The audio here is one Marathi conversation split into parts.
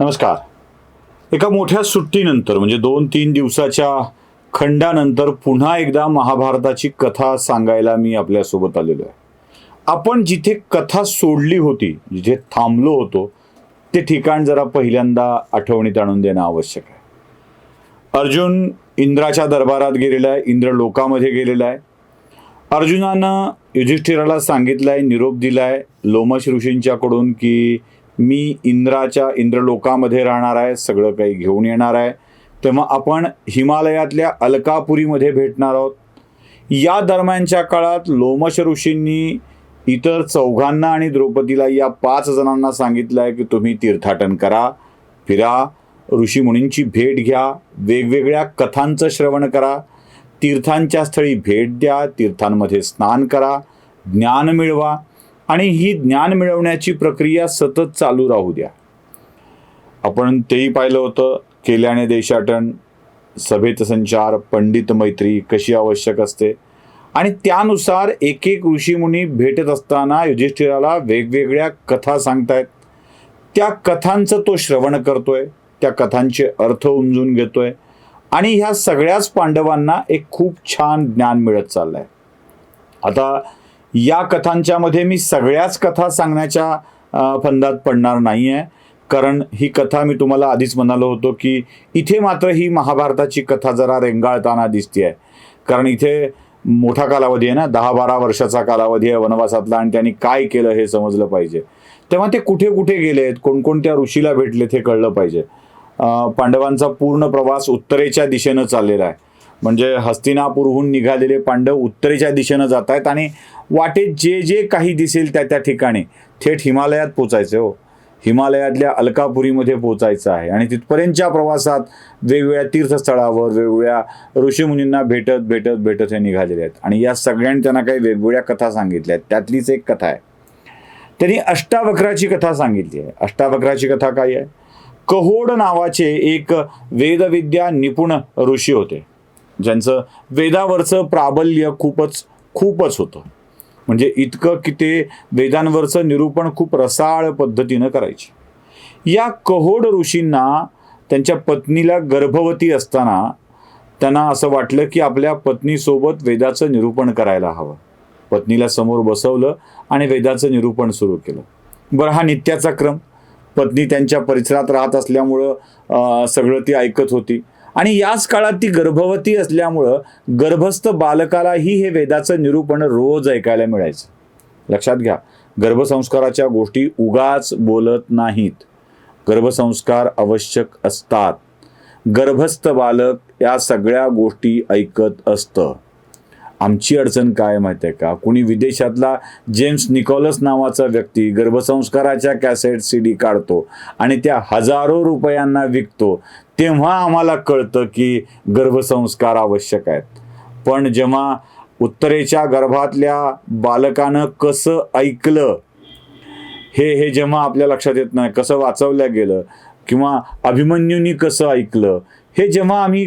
नमस्कार. एका मोठ्या सुट्टीनंतर म्हणजे दोन तीन दिवसाच्या खंडानंतर पुन्हा एकदा महाभारताची कथा सांगायला मी आपल्यासोबत आलेलो आहे. आपण जिथे कथा सोडली होती जिथे थांबलो होतो ते ठिकाण जरा पहिल्यांदा आठवणीत आणून देणं आवश्यक आहे. अर्जुन इंद्राच्या दरबारात गेलेला आहे इंद्र लोकामध्ये गेलेला आहे. अर्जुनानं युधिष्ठिराला सांगितलं आहे निरोप दिलाय लोमश ऋषींच्याकडून की मी इंद्राच्या इंद्रलोकामध्ये राहणार आहे सगळं काही घेऊन येणार आहे. तेव्हा आपण हिमालयातल्या अलकापुरीमध्ये भेटणार आहोत. या दरम्यानच्या काळात लोमश ऋषींनी इतर चौघांना आणि द्रौपदीला या पाच जणांना सांगितलं आहे की तुम्ही तीर्थाटन करा फिरा ऋषीमुनींची भेट घ्या वेगवेगळ्या कथांचं श्रवण करा तीर्थांच्या स्थळी भेट द्या तीर्थांमध्ये स्नान करा ज्ञान मिळवा. आणि ही ज्ञान मिळवण्याची प्रक्रिया सतत चालू राहू द्या. आपण तेही पाहिलं होतं केल्याने देशाटन सभेत संचार पंडित मैत्री कशी आवश्यक असते? आणि त्यानुसार एक एक ऋषीमुनी भेटत असताना युधिष्ठिराला वेगवेगळ्या कथा सांगतायत. त्या कथांचं तो श्रवण करतोय त्या कथांचे अर्थ उमजून घेतोय आणि ह्या सगळ्याच पांडवांना एक खूप छान ज्ञान मिळत चाललंय. आता या कथांच्या मध्ये मी सगळ्याच कथा सांगण्याच्या फंदात पडणार नाही आहे कारण ही कथा मी तुम्हाला आधीच म्हणालो होतो की इथे मात्र ही महाभारताची कथा जरा रेंगाळताना दिसते आहे कारण इथे मोठा कालावधी आहे ना दहा बारा वर्षाचा कालावधी आहे वनवासातला आणि त्यांनी काय केलं हे समजलं पाहिजे. तेव्हा ते कुठे कुठे गेलेत कोणकोणत्या ऋषीला भेटलेत हे कळलं पाहिजे. पांडवांचा पूर्ण प्रवास उत्तरेच्या दिशेनं चाललेला आहे. म्हणजे हस्तिनापूरहून निघालेले पांडव उत्तरेच्या दिशेनं जात आहेत आणि वाटेत जे जे काही दिसेल त्या त्या ठिकाणी थेट हिमालयात पोचायचे हो. हिमालयातल्या अलकापुरीमध्ये पोचायचं आहे आणि तिथपर्यंतच्या प्रवासात वेगवेगळ्या तीर्थस्थळावर वेगवेगळ्या ऋषीमुनींना भेटत भेटत भेटत हे निघालेले आहेत. आणि या सगळ्यांनी त्यांना काही वेगवेगळ्या कथा सांगितल्या आहेत. त्यातलीच एक कथा आहे. त्यांनी अष्टावक्राची कथा सांगितली आहे. अष्टावक्राची कथा काय आहे? कहोड नावाचे एक वेदविद्या निपुण ऋषी होते. ज्यांचं वेदावरचं प्राबल्य खूपच खूपच होतं. म्हणजे इतकं की ते वेदांवरचं निरूपण खूप रसाळ पद्धतीनं करायचे. या कहोड ऋषींना त्यांच्या पत्नीला गर्भवती असताना त्यांना असं वाटलं की आपल्या पत्नीसोबत वेदाचं निरूपण करायला हवं. पत्नीला समोर बसवलं आणि वेदाचं निरूपण सुरू केलं. बरं हा नित्याचा क्रम. पत्नी त्यांच्या परिसरात राहत असल्यामुळं सगळं ती ऐकत होती. आणि याच काळात ती गर्भवती असल्यामुळं गर्भस्थ बालकालाही हे वेदाचं निरूपण रोज ऐकायला मिळायचं. लक्षात घ्या गर्भसंस्काराच्या गोष्टी उगाच बोलत नाहीत. गर्भसंस्कार आवश्यक असतात. गर्भस्थ बालक या सगळ्या गोष्टी ऐकत असतं. आमची अडचण काय माहिती आहे का? कुणी विदेशातला जेम्स निकोलस नावाचा व्यक्ती गर्भसंस्काराच्या कॅसेट सी डी काढतो आणि त्या हजारो रुपयांना विकतो तेव्हा आम्हाला कळतं की गर्भसंस्कार आवश्यक आहेत. पण जेव्हा उत्तरेच्या गर्भातल्या बालकानं कसं ऐकलं हे हे जेव्हा आपल्या लक्षात येत नाही कसं वाचवलं गेलं किंवा अभिमन्यूनी कसं ऐकलं हे जेव्हा आम्ही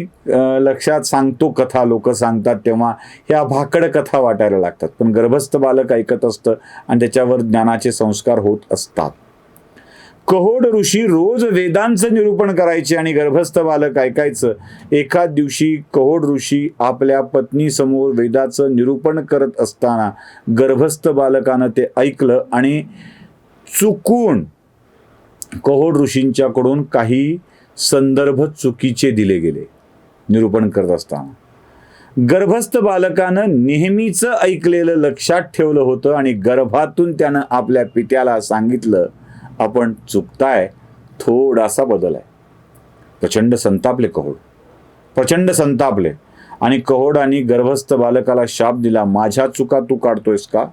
लक्षात सांगतो कथा लोक सांगतात तेव्हा ह्या भाकड कथा वाटायला लागतात. पण गर्भस्थ बालक ऐकत असतं आणि त्याच्यावर ज्ञानाचे संस्कार होत असतात. कहोड ऋषी रोज वेदांचं निरूपण करायचे आणि गर्भस्थ बालक ऐकायचं. एका दिवशी कहोड ऋषी आपल्या पत्नीसमोर वेदाचं निरूपण करत असताना गर्भस्थ बालकानं ते ऐकलं आणि चुकून कहोड ऋषींच्याकडून काही संदर्भ चुकीचे दिले गेले. निरूपण करत असताना. गर्भस्थ बालकानं नेहमीच ऐकलेलं लक्षात ठेवलं होतं आणि गर्भातून त्यानं आपल्या पित्याला सांगितलं आपण चुकताय थोडासा बदल आहे. प्रचंड संतापले कहोड. प्रचंड संतापले. आणि कहोडाने गर्भस्थ बालकाला शाप दिला माझ्या चुका तू काढतोयस का?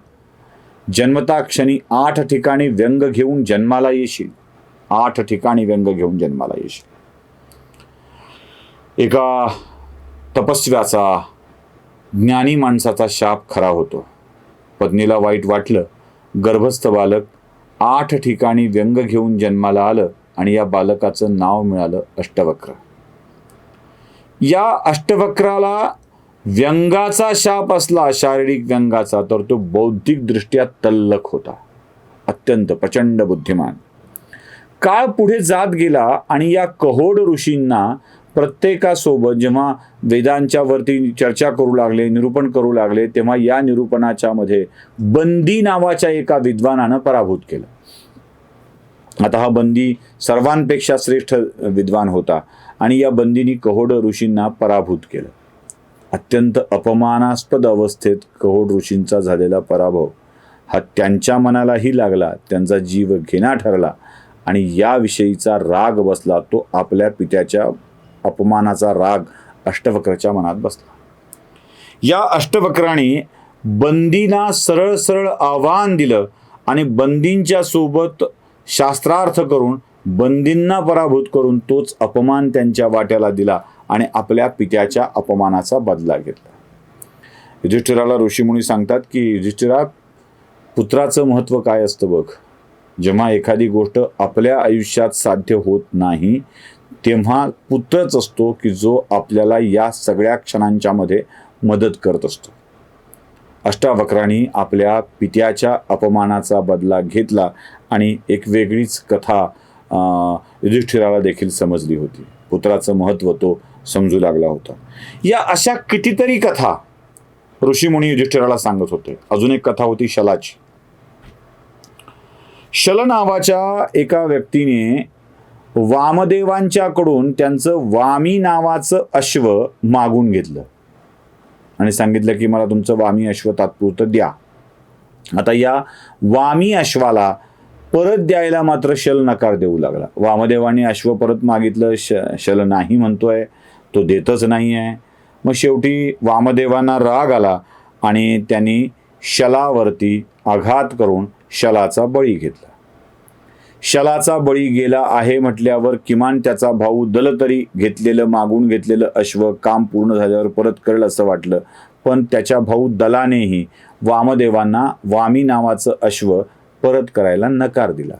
जन्मता क्षणी आठ ठिकाणी व्यंग घेऊन जन्माला येशील. आठ ठिकाणी व्यंग घेऊन जन्माला येशील एका तपस्व्याचा ज्ञानी माणसाचा शाप खरा होतो. पत्नीला वाईट वाटलं. गर्भस्थ बालक आठ ठिकाणी व्यंग घेऊन जन्माला आलं आणि या बालकाचं नाव मिळालं अष्टवक्र. या अष्टवक्राला व्यंगाचा शाप असला शारीरिक व्यंगाचा तर तो बौद्धिक दृष्ट्या तल्लक होता. अत्यंत प्रचंड बुद्धिमान. काळ पुढे जात गेला आणि या कहोड ऋषींना प्रत्येकासोबत जेव्हा वेदांच्या वरती चर्चा करू लागले निरूपण करू लागले तेव्हा या निरूपणाच्या मध्ये बंदी नावाच्या एका विद्वानानं पराभूत केलं. आता हा बंदी सर्वांपेक्षा श्रेष्ठ विद्वान होता आणि या बंदीनी कहोड ऋषींना पराभूत केलं. अत्यंत अपमानास्पद अवस्थेत कहोड ऋषींचा झालेला पराभव हा त्यांच्या मनालाही लागला त्यांचा जीव घेणा ठरला आणि याविषयीचा राग बसला तो आपल्या पित्याच्या अपमानाचा राग अष्टवक्रच्या मनात बसला. या अष्टवक्राने बंदीना सरळ सरळ आव्हान दिलं आणि बंदींच्या सोबत शास्त्रार्थ करून बंदींना पराभूत करून तोच अपमान त्यांच्या वाट्याला दिला आणि आपल्या पित्याच्या अपमानाचा बदला घेतला. युधिष्ठिराला ऋषीमुनी सांगतात की युधिष्ठिरा पुत्राचं महत्त्व काय असतं बघ? जेव्हा एखादी गोष्ट आपल्या आयुष्यात साध्य होत नाही तेव्हा पुत्रच असतो की जो आपल्याला या सगळ्या क्षणांच्या मध्ये मदत करत असतो. अष्टावक्रांनी आपल्या पित्याच्या अपमानाचा बदला घेतला आणि एक वेगळीच कथा युधिष्ठिराला देखील समजली होती. पुत्राचं महत्त्व तो समजू लागला होता. या अशा कितीतरी कथा ऋषीमुनी युधिष्ठिराला सांगत होते. अजून एक कथा होती शलाची. शल नावाच्या एका व्यक्तीने वामदेवांच्याकडून त्यांचं वामी नावाचं अश्व मागून घेतलं. आणि सांगितलं की मला तुमचं वामी अश्व तात्पुरतं द्या. आता या वामी अश्वाला परत द्यायला मात्र शल नकार देऊ लागला. वामदेवाने अश्व परत मागितलं श शल नाही म्हणतोय तो देतच नाही आहे मग शेवटी वामदेवांना राग आला आणि त्यांनी शलावरती आघात करून शलाचा बळी घेतला. शलाचा बळी गेला आहे म्हटल्यावर किमान त्याचा भाऊ दल तरी घेतलेलं मागून घेतलेलं अश्व काम पूर्ण झाल्यावर परत करेल असं वाटलं. पण त्याच्या भाऊ दलानेही वामदेवांना वामी नावाचं अश्व परत करायला नकार दिला.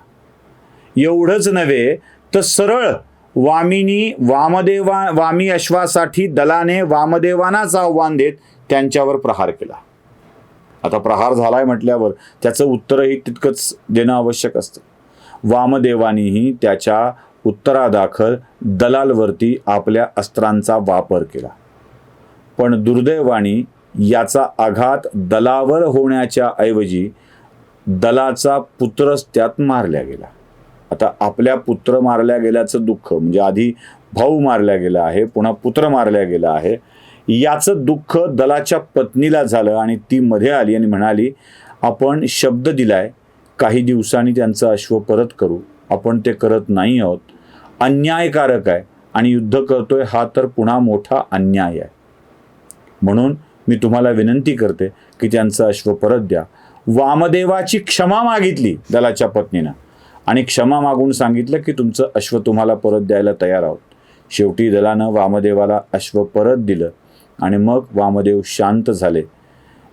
एवढंच नव्हे तर सरळ वामिनी वामदेवा वामी अश्वासाठी दलाने वामदेवांनाच आव्हान देत त्यांच्यावर प्रहार केला. आता प्रहार झालाय म्हटल्यावर त्याचं उत्तरही तितकंच देणं आवश्यक असतं. वामदेवानीही त्याच्या उत्तरादाखल दलालवरती आपल्या अस्त्रांचा वापर केला. पण दुर्दैवानी याचा आघात दलावर होण्याच्या ऐवजी दलाचा पुत्रच त्यात मारल्या गेला. आता आपल्या पुत्र मारल्या गेल्याचं दुःख म्हणजे आधी भाऊ मारल्या गेला आहे पुन्हा पुत्र मारल्या गेला आहे याचं दुःख दलाच्या पत्नीला झालं आणि ती मध्ये आली आणि म्हणाली आपण शब्द दिलाय काही दिवसांनी त्यांचं अश्व परत करू. आपण ते करत नाही आहोत. अन्यायकारक आहे आणि युद्ध करतोय हा तर पुन्हा मोठा अन्याय आहे. म्हणून मी तुम्हाला विनंती करते की त्यांचं अश्व परत द्या. वामदेवाची क्षमा मागितली दलाच्या पत्नीनं. आणि क्षमा मागून सांगितलं की तुमचं अश्व तुम्हाला परत द्यायला तयार आहोत. शेवटी दलानं वामदेवाला अश्व परत दिलं. आणि मग वामदेव शांत झाले.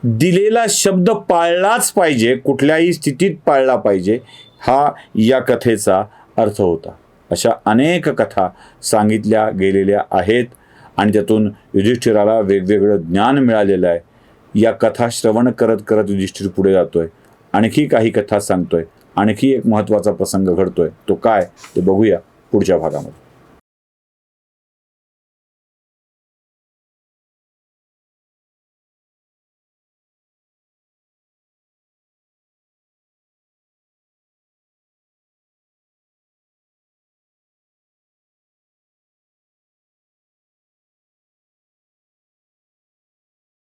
दिलेला शब्द पाळलाच पाहिजे कुठल्याही स्थितीत पाळला पाहिजे हा या कथेचा अर्थ होता. अशा अनेक कथा सांगितल्या गेलेल्या आहेत आणि त्यातून युधिष्ठिराला वेगवेगळं ज्ञान मिळालेलं आहे. या कथा श्रवण करत करत युधिष्ठिर पुढे जातोय. आणखी काही कथा सांगतोय. आणखी एक महत्त्वाचा प्रसंग घडतोय. तो काय ते बघूया पुढच्या भागामध्ये.